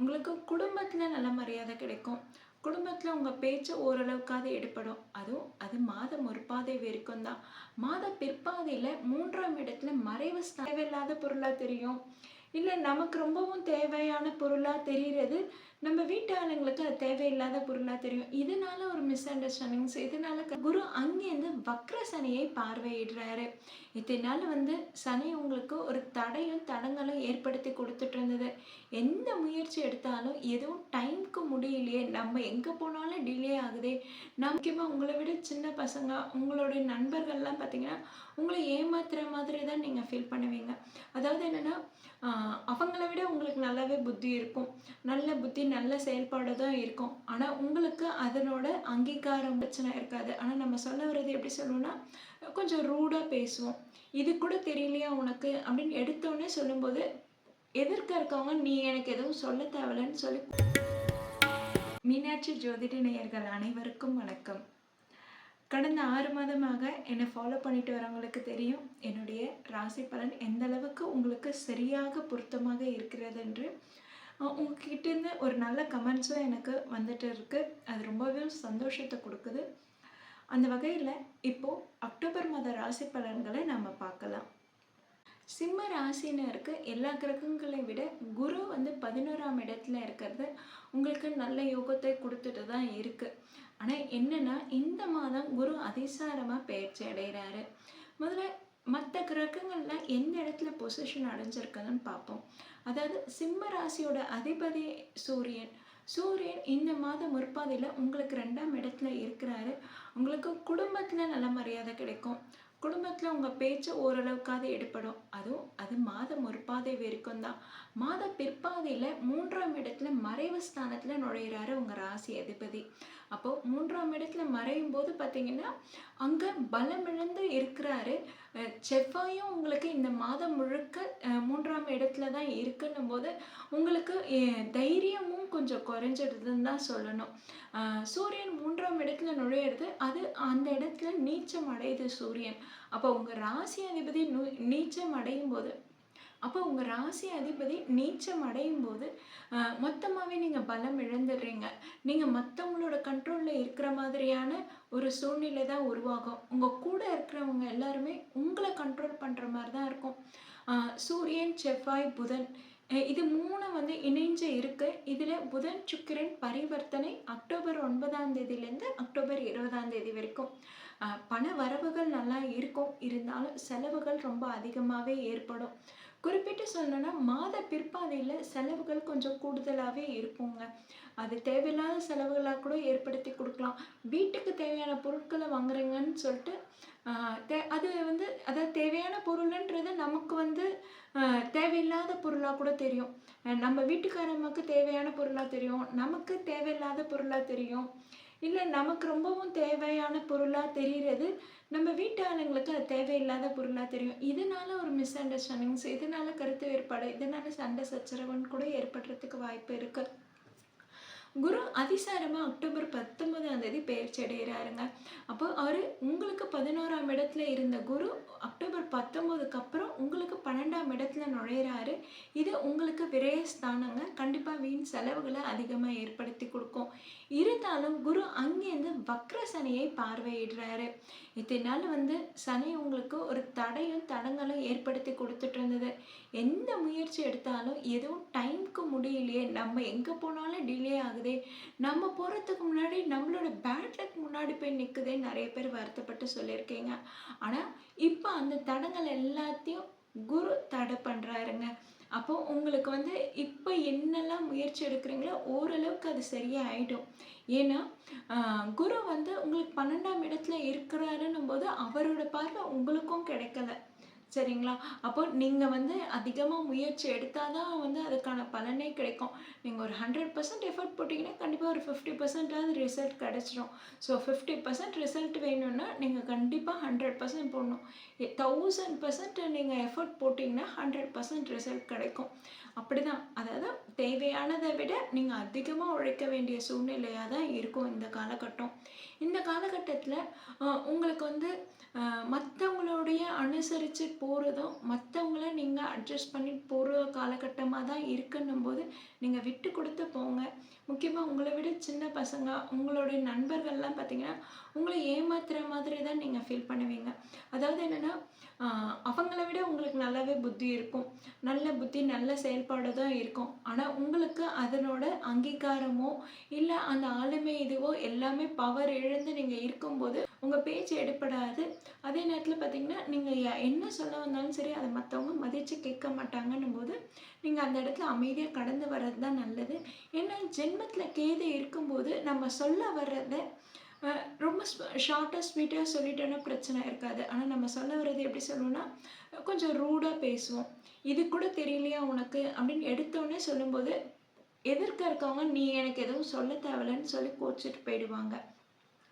உங்களுக்கு குடும்பத்தில் நல்ல மரியாதை கிடைக்கும். குடும்பத்தில் உங்கள் பேச்சு ஓரளவுக்காவது எடுப்படும் அதுவும் அது மாதம் ஒரு பாதை வரைக்கும் தான். மாத பிற்பாதையில் மூன்றாம் இடத்துல மறைவு தேவையில்லாத பொருளாக தெரியும். இல்லை நமக்கு ரொம்பவும் தேவையான பொருளாக தெரிகிறது. நம்ம வீட்டு ஆளுங்களுக்கு அது தேவையில்லாத பொருளாக தெரியும். இதனால ஒரு மிஸ் அண்டர்ஸ்டாண்டிங்ஸ் இதனால குரு அங்கேருந்து வக்ர சனியை பார்வையிடுறாரு. இதனால வந்து சனி உங்களுக்கு ஒரு தடையும் தடங்களும் ஏற்படுத்தி கொடுத்துட்டு இருந்தது. எந்த முயற்சி எடுத்தாலும் எதுவும் டைம்க்கு முடியலையே. நம்ம எங்கே போனாலும் டிலே ஆகுதே. நான் முக்கியமாக உங்களை விட சின்ன பசங்க உங்களுடைய நண்பர்கள்லாம் பார்த்தீங்கன்னா உங்களை ஏமாத்துற மாதிரி தான் நீங்கள் ஃபீல் பண்ணுவீங்க. அதாவது என்னென்னா அவங்கள விட உங்களுக்கு நல்லாவே புத்தி இருக்கும். நல்ல புத்தி நல்ல செயல்பாடு தான் இருக்கும். ஆனால் உங்களுக்கு அதனோட அங்கீகாரம் பிரச்சனை இருக்காது. ஆனால் நம்ம சொல்ல வர்றது எப்படி சொல்லுவோம்னா கொஞ்சம் ரூடாக பேசுவோம். இது கூட தெரியலையா உனக்கு? அப்படின்னு எடுத்தோடனே சொல்லும்போது எதிர்க்க இருக்கவங்க நீ எனக்கு எதுவும் சொல்ல தேவையில்லைன்னு சொல்லி மீனாட்சி ஜோதிட நேயர்கள் அனைவருக்கும் வணக்கம். கடந்த ஆறு மாதமாக என்னை ஃபாலோ பண்ணிட்டு வரவங்களுக்கு தெரியும் என்னுடைய ராசி பலன் எந்த அளவுக்கு உங்களுக்கு சரியாக பொருத்தமாக இருக்கிறது என்று. உங்ககிட்டேருந்து ஒரு நல்ல கமெண்ட்ஸும் எனக்கு வந்துட்டு இருக்குது அது ரொம்பவே சந்தோஷத்தை கொடுக்குது. அந்த வகையில் இப்போது அக்டோபர் மாத ராசி பலன்களை நம்ம பார்க்கலாம். சிம்ம ராசினருக்கு எல்லா கிரகங்களை விட குரு வந்து பதினோராம் இடத்துல இருக்கிறது உங்களுக்கு நல்ல யோகத்தை கொடுத்துட்டு தான் இருக்குது ஆனால் என்னென்னா இந்த மாதம் குரு அதிசாரமாக பயிற்சி அடைகிறாரு முதல்ல மற்ற கிரகங்கள்லாம் எந்த இடத்துல பொசிஷன் அடைஞ்சிருக்குதுன்னு பார்ப்போம். அதாவது சிம்ம ராசியோட அதிபதி சூரியன். சூரியன் இந்த மாதம் முற்பாதையில் உங்களுக்கு ரெண்டாம் இடத்துல இருக்கிறாரு. உங்களுக்கு குடும்பத்தில் நல்ல மரியாதை கிடைக்கும். குடும்பத்தில் உங்கள் பேச்சு ஓரளவுக்காவது எடுப்படும் அதுவும் அது மாதம் ஒரு பாதை வரைக்கும் தான் மாத பிற்பாதையில் மூன்றாம் இடத்துல மறைவு ஸ்தானத்தில் நுழையிறாரு உங்கள் ராசி அதிபதி. அப்போது மூன்றாம் இடத்துல மறையும் போது பார்த்தீங்கன்னா அங்கே பலமிழந்து இருக்கிறாரு. செவ்வாயும் உங்களுக்கு இந்த மாதம் முழுக்க மூன்றாம் இடத்துல தான் இருக்குன்னும் போது உங்களுக்கு தைரியம் கொஞ்சம் குறைஞ்சிடுதுன்னு தான் சொல்லணும் சூரியன் மூன்றாம் இடத்துல நுழையிறது அது அந்த இடத்துல நீச்சம் அடையுது சூரியன். அப்போ உங்கள் ராசி அதிபதி நு நீச்சம் அடையும் போது அப்போ உங்கள் ராசி அதிபதி நீச்சம் அடையும் போது மொத்தமாகவே நீங்கள் பலம் இழந்துடுறீங்க. நீங்கள் மற்றவங்களோட கண்ட்ரோலில் இருக்கிற மாதிரியான ஒரு சூழ்நிலை தான் உருவாகும். உங்கள் கூட இருக்கிறவங்க எல்லாருமே உங்களை கண்ட்ரோல் பண்ணுற மாதிரி தான் இருக்கும் சூரியன் செவ்வாய் புதன் இது மூணு வந்து இணைஞ்சு இருக்கு. இதில் புதன் சுக்கிரன் பரிவர்த்தனை அக்டோபர் ஒன்பதாம் தேதியிலேருந்து அக்டோபர் இருபதாம் தேதி வரைக்கும். பண வரவுகள் நல்லா இருக்கும். இருந்தாலும் செலவுகள் ரொம்ப அதிகமாகவே ஏற்படும். குறிப்பிட்டு சொல்லணும்னா மாத பிற்பாதையில் செலவுகள் கொஞ்சம் கூடுதலாகவே இருப்போங்க அது தேவையில்லாத செலவுகளாக கூட ஏற்படுத்தி கொடுக்கலாம். வீட்டுக்கு தேவையான பொருட்களை வாங்குறீங்கன்னு சொல்லிட்டு தே- அது வந்து அதாவது தேவையான பொருள்ன்றது நமக்கு வந்து தேவையில்லாத பொருளாக கூட தெரியும். நம்ம வீட்டுக்காரம்மாக்கு தேவையான பொருளாக தெரியும். நமக்கு தேவையில்லாத பொருளாக தெரியும். இல்லை நமக்கு ரொம்பவும் தேவையான பொருளாக தெரிகிறது நம்ம வீட்டு ஆளுங்களுக்கு அது தேவையில்லாத பொருளாக தெரியும். இதனால ஒரு மிஸ் அண்டர்ஸ்டாண்டிங்ஸ் இதனால கருத்து வேறுபாடு இதனால சண்டை சச்சரவுன்னு கூட ஏற்படுறதுக்கு வாய்ப்பு இருக்குது குரு அதிசாரமாக அக்டோபர் பத்தொன்பதாம் தேதி பெயர்ச்சி அடைகிறாருங்க. அப்போ அவர் உங்களுக்கு பதினோராம் இடத்துல இருந்த குரு அக்டோபர் பத்தொம்போதுக்கு அப்புறம் உங்களுக்கு பன்னெண்டாம் இடத்துல நுழையிறாரு. இது உங்களுக்கு விரயஸ்தானங்க. கண்டிப்பாக வீண் செலவுகளை அதிகமாக ஏற்படுத்தி கொடுக்கும். இருந்தாலும் குரு அங்கேருந்து வக்ர சனியை பார்வையிடுறாரு. இதனால வந்து சனி உங்களுக்கு ஒரு தடையும் தடங்களும் ஏற்படுத்தி கொடுத்துட்டு இருந்தது. எந்த முயற்சி எடுத்தாலும் எதுவும் டைம்க்கு முடியலையே. நம்ம எங்கே போனாலும் டிலே ஆகுது. நம்ம போகிறதுக்கு முன்னாடி நம்மளோட பேட் லக் முன்னாடி போய் நிற்குதே நிறைய பேர் வருத்தப்பட்டு சொல்லியிருக்கீங்க. ஆனால் இப்போ அந்த தடங்கள் எல்லாத்தையும் குரு தடை பண்ணுறாருங்க அப்போ உங்களுக்கு வந்து இப்போ என்னெல்லாம் முயற்சி எடுக்கிறீங்களோ ஓரளவுக்கு அது சரியாக ஆகிடும் ஏன்னா குரு வந்து உங்களுக்கு பன்னெண்டாம் இடத்துல இருக்கிறாருன்னும் போது அவரோட பார்வை உங்களுக்கும் கிடைக்கல. சரிங்களா? அப்போ நீங்கள் வந்து அதிகமாக முயற்சி எடுத்தால் தான் வந்து அதுக்கான பலனே கிடைக்கும். நீங்கள் ஒரு ஹண்ட்ரட் பர்சன்ட் எஃபர்ட் போட்டிங்கன்னா கண்டிப்பாக ஒரு ஃபிஃப்டி பர்சன்டாவது ரிசல்ட் கிடச்சிரும். ஸோ ஃபிஃப்டி பர்சன்ட் ரிசல்ட் வேணும்னா நீங்கள் கண்டிப்பாக ஹண்ட்ரட் பர்சன்ட் போடணும். தௌசண்ட் பர்சன்ட் நீங்கள் எஃபர்ட் போட்டிங்கன்னா ஹண்ட்ரட் பர்சன்ட் ரிசல்ட் கிடைக்கும். அப்படி தான் அதாவது தேவையானதை விட நீங்கள் அதிகமாக உழைக்க வேண்டிய சூழ்நிலையாக தான் இருக்கும் இந்த காலகட்டம். இந்த காலகட்டத்தில் உங்களுக்கு வந்து மற்றவங்களுடைய அனுசரித்து போகிறதும் மற்றவங்கள நீங்கள் அட்ஜஸ்ட் பண்ணி போகிற காலகட்டமாக தான் இருக்குன்னும் போது நீங்கள் விட்டு கொடுத்து போங்க. முக்கியமாக உங்களை விட சின்ன பசங்க உங்களுடைய நண்பர்கள்லாம் பார்த்தீங்கன்னா உங்களை ஏமாத்துகிற மாதிரி தான் நீங்கள் ஃபீல் பண்ணுவீங்க. அதாவது என்னென்னா நல்லாவே புத்தி இருக்கும். நல்ல புத்தி நல்ல செயல்பாடு தான் இருக்கும். ஆனால் உங்களுக்கு அதனோட அங்கீகாரமோ இல்லை அந்த ஆளுமை இதுவோ எல்லாமே பவர் இழந்து நீங்கள் இருக்கும்போது உங்கள் பேச்சு எடுப்படாது அதே நேரத்தில் பார்த்தீங்கன்னா நீங்கள் என்ன சொல்ல வந்தாலும் சரி அதை மற்றவங்க மதித்து கேட்க மாட்டாங்கன்னும் போது நீங்கள் அந்த இடத்துல அமைதியாக கடந்து வர்றது தான் நல்லது. ஏன்னா ஜென்மத்தில் கேது இருக்கும்போது நம்ம சொல்ல வர்றதை ரொம்ப ஷார்ட்டாக ஸ்வீட்டாக சொல்லிட்டோன்னா பிரச்சனை இருக்காது. ஆனால் நம்ம சொல்ல வர்றது எப்படி சொல்லுவோம்னா கொஞ்சம் ரூடாக பேசுவோம். இது கூட தெரியலையா உனக்கு? அப்படின்னு எடுத்தோடனே சொல்லும்போது எதிர்க்க இருக்கவங்க நீ எனக்கு எதுவும் சொல்ல தேவையில்லன்னு சொல்லி கோச்சிட்டு போயிடுவாங்க.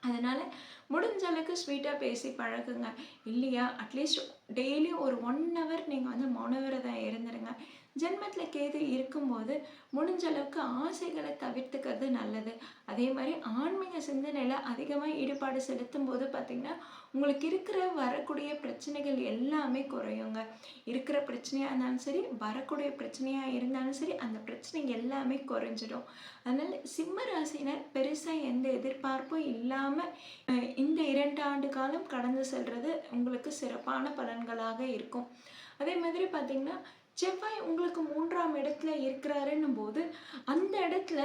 அதனால் முடிஞ்ச அளவுக்கு ஸ்வீட்டாக பேசி பழகுங்க. இல்லையா? அட்லீஸ்ட் டெய்லி ஒரு ஒன் ஹவர் நீங்கள் வந்து மௌனவிரதம் இருந்துருங்க. ஜென்மத்தில் கேது இருக்கும்போது முடிஞ்ச அளவுக்கு ஆசைகளை தவிர்த்துக்கிறது நல்லது. அதே மாதிரி ஆன்மீக சிந்தனையில் அதிகமாக ஈடுபாடு செலுத்தும் போது பார்த்திங்கன்னா உங்களுக்கு இருக்கிற வரக்கூடிய பிரச்சனைகள் எல்லாமே குறையுங்க. இருக்கிற பிரச்சனையாக இருந்தாலும் சரி வரக்கூடிய பிரச்சனையாக இருந்தாலும் சரி அந்த பிரச்சனை எல்லாமே குறைஞ்சிடும். அதனால் சிம்ம ராசினர் பெருசாக எந்த எதிர்பார்ப்பும் இல்லாமல் இந்த இரண்டு ஆண்டு காலம் கடந்து செல்வது உங்களுக்கு சிறப்பான பலன்களாக இருக்கும். அதே மாதிரி பார்த்திங்கன்னா செவ்வாய் உங்களுக்கு மூன்றாம் இடத்துல இருக்கிறாருன்னும் போது அந்த இடத்துல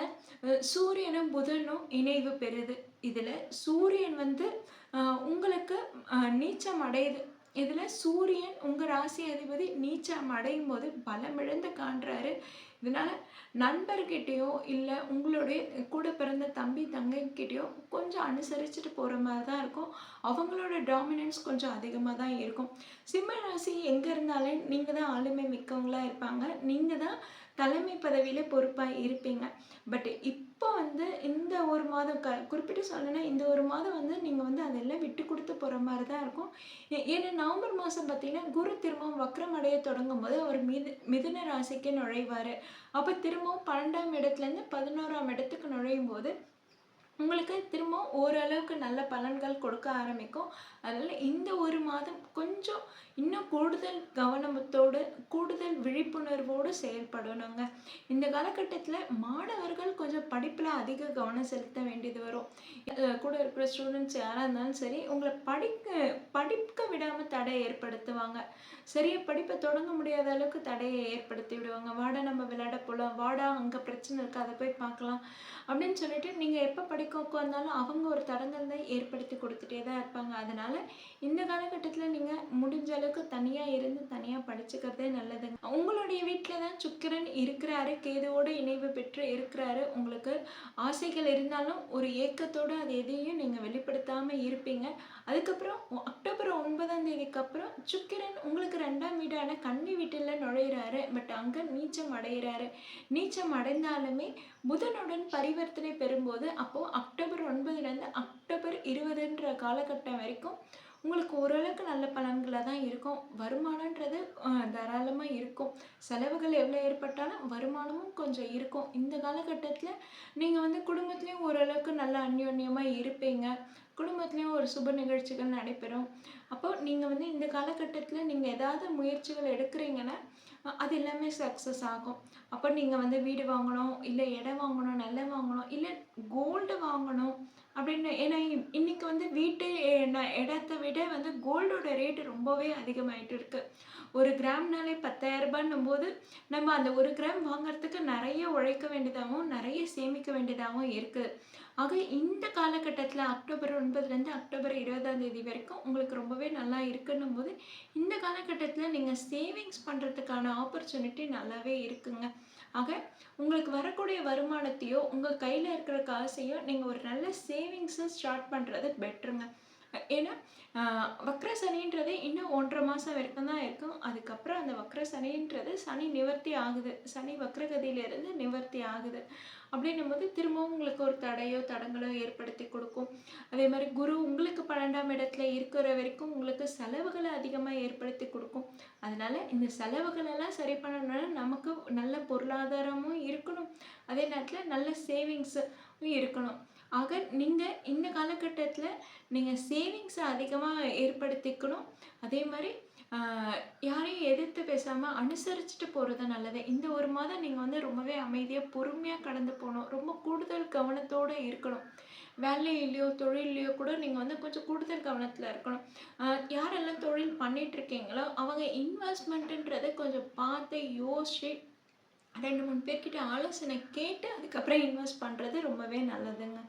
சூரியனும் புதனும் இணைவு பெறுது. இதில் சூரியன் வந்து உங்களுக்கு நீச்சம் அடையுது. இதில் சூரியன் உங்கள் ராசி அதிபதி நீச்சம் அடையும் போது பலமிழந்து காண்றாரு. இதனால் நண்பர்கிட்டேயோ இல்லை உங்களுடைய கூட பிறந்த தம்பி தங்கைக்கிட்டேயோ கொஞ்சம் அனுசரிச்சுட்டு போகிற மாதிரி தான் இருக்கும். அவங்களோட டாமினன்ஸ் கொஞ்சம் அதிகமாக தான் இருக்கும். சிம்ம ராசி எங்கே இருந்தாலே நீங்கள் தான் ஆளுமை மிக்கவங்களாக இருப்பாங்க. நீங்கள் தான் தலைமை பதவியில் பொறுப்பாக இருப்பீங்க. பட் இப்போ வந்து இந்த ஒரு மாதம் க குறிப்பிட்டு சொல்லணும்னா இந்த ஒரு மாதம் வந்து நீங்கள் வந்து அதெல்லாம் விட்டு கொடுத்து போகிற மாதிரி தான் இருக்கும் ஏன்னா நவம்பர் மாதம் பார்த்தீங்கன்னா குரு திரும்பவும் வக்ரம் அடைய தொடங்கும் போது அவர் மிது மிதுன ராசிக்கு நுழைவார். அப்போ திரும்பவும் பன்னெண்டாம் இடத்துலேருந்து பதினோராம் இடத்துக்கு நுழையும் போது உங்களுக்கு திரும்பவும் ஓரளவுக்கு நல்ல பலன்கள் கொடுக்க ஆரம்பிக்கும். அதனால் இந்த ஒரு மாதம் கொஞ்சம் இன்னும் கூடுதல் கவனத்தோடு கூடுதல் விழிப்புணர்வோடு செயல்படணுங்க. இந்த காலகட்டத்தில் மாணவர்கள் கொஞ்சம் படிப்பில் அதிக கவனம் செலுத்த வேண்டியது வரும். கூட இருக்கிற ஸ்டூடெண்ட்ஸ் யாராக இருந்தாலும் சரி உங்களை படிக்க படிக்க விடாமல் தடையை ஏற்படுத்துவாங்க. சரியாக படிப்பை தொடங்க முடியாத அளவுக்கு தடையை ஏற்படுத்தி விடுவாங்க. வாடா நம்ம விளையாட போகலாம் வாடா அங்கே பிரச்சனை இருக்குது அதை போய் பார்க்கலாம் அப்படின்னு சொல்லிட்டு நீங்கள் எப்போ படிக்க உட்காந்தாலும் அவங்க ஒரு தடங்கள் ஏற்படுத்தி கொடுத்துட்டே தான் இருப்பாங்க. அதனால் இந்த காலகட்டத்தில் நீங்கள் முடிஞ்ச அளவுக்கு தனியாக இருந்து தனியாக படிச்சுக்கிறதே நல்லதுங்க. உங்களுடைய வீட்டில் தான் சுக்கிரன் இருக்கிறாரு கேதுவோடு இணைவு பெற்று இருக்கிறாரு. உங்களுக்கு ஆசைகள் இருந்தாலும் ஒரு ஏக்கத்தோடு அது எதையும் நீங்கள் வெளிப்படுத்தாமல் இருப்பீங்க. அதுக்கப்புறம் அக்டோபர் ஒன்பதாம் தேதிக்கு அப்புறம் சுக்கிரன் உங்களுக்கு ரெண்டாம் வீடான கன்னி வீட்டில் நுழையிறாரு. பட் அங்கே நீச்சம் அடைகிறாரு நீச்சம் அடைந்தாலுமே புதனுடன் பரிவர்த்தனை பெறும்போது அப்போது அக்டோபர் ஒன்பதுலேருந்து அக்டோபர் இருபதுன்ற காலகட்டம் வரைக்கும் உங்களுக்கு ஓரளவுக்கு நல்ல பலன்களாக தான் இருக்கும். வருமானன்றது தாராளமாக இருக்கும். செலவுகள் எவ்வளோ ஏற்பட்டாலும் வருமானமும் கொஞ்சம் இருக்கும். இந்த காலகட்டத்தில் நீங்கள் வந்து குடும்பத்துலேயும் ஓரளவுக்கு நல்ல அந்யோன்யமாக இருப்பீங்க. குடும்பத்துலேயும் ஒரு சுப நிகழ்ச்சிகள் நடைபெறும். அப்போ நீங்கள் வந்து இந்த காலகட்டத்தில் நீங்கள் ஏதாவது முயற்சிகள் எடுக்கிறீங்கன்னா அது எல்லாமே சக்ஸஸ் ஆகும். அப்போ நீங்கள் வந்து வீடு வாங்கணும் இல்லை இடம் வாங்கணும் நிலம் வாங்கணும் இல்லை கோல்டு வாங்கணும் அப்படின்னு ஏன்னா இன்னைக்கு வந்து வீட்டு இடத்த விட வந்து கோல்டோட ரேட்டு ரொம்பவே அதிகமாயிட்டு இருக்கு. ஒரு கிராம்னாலே பத்தாயிரரூபான்னும் போது நம்ம அந்த ஒரு கிராம் வாங்குறதுக்கு நிறைய உழைக்க வேண்டியதாகவும் நிறைய சேமிக்க வேண்டியதாகவும் இருக்குது ஆக இந்த காலகட்டத்தில் அக்டோபர் ஒன்பதுலேருந்து அக்டோபர் இருபதாம் தேதி வரைக்கும் உங்களுக்கு ரொம்பவே நல்லா இருக்குன்னும் போது இந்த காலகட்டத்தில் நீங்கள் சேவிங்ஸ் பண்ணுறதுக்கான ஆப்பர்ச்சுனிட்டி நல்லாவே இருக்குங்க. ஆக உங்களுக்கு வரக்கூடிய வருமானத்தையோ உங்கள் கையில் இருக்கிற காசையோ நீங்கள் ஒரு நல்ல சேவிங்ஸை ஸ்டார்ட் பண்ணுறது பெட்ருங்க வக்ர சனின்றது இன்னும் ஒன்றரை மாதம் வரைக்கும் தான் இருக்கும். அதுக்கப்புறம் அந்த வக்ர சனின்றது சனி நிவர்த்தி ஆகுது. சனி வக்ரகதியிலிருந்து நிவர்த்தி ஆகுது. அப்படின்னும் போது திரும்பவும் உங்களுக்கு ஒரு தடையோ தடங்களோ ஏற்படுத்தி கொடுக்கும். அதே மாதிரி குரு உங்களுக்கு பன்னெண்டாம் இடத்துல இருக்கிற வரைக்கும் உங்களுக்கு செலவுகளை அதிகமாக ஏற்படுத்தி கொடுக்கும். அதனால இந்த செலவுகளெல்லாம் சரி பண்ணணும்னா நமக்கு நல்ல பொருளாதாரமும் இருக்கணும். அதே நேரத்தில் நல்ல சேவிங்ஸும் இருக்கணும். ஆக நீங்கள் இந்த காலகட்டத்தில் நீங்கள் சேவிங்ஸை அதிகமாக ஏற்படுத்திக்கணும். அதே மாதிரி யாரையும் எதிர்த்து பேசாமல் அனுசரிச்சுட்டு போகிறது நல்லது. இந்த ஒரு மாதம் நீங்கள் வந்து ரொம்பவே அமைதியாக பொறுமையாக கடந்து போகணும். ரொம்ப கூடுதல் கவனத்தோடு இருக்கணும். வேலையிலையோ தொழிலையோ கூட நீங்கள் வந்து கொஞ்சம் கூடுதல் கவனத்தில் இருக்கணும். யாரெல்லாம் தொழில் பண்ணிகிட்ருக்கீங்களோ அவங்க இன்வெஸ்ட்மெண்ட்டுன்றதை கொஞ்சம் பார்த்து யோசிச்சு ரெண்டு மூணு பேர்கிட்ட ஆலோசனை கேட்டு அதுக்கப்புறம் இன்வெஸ்ட் பண்ணுறது ரொம்பவே நல்லதுங்க.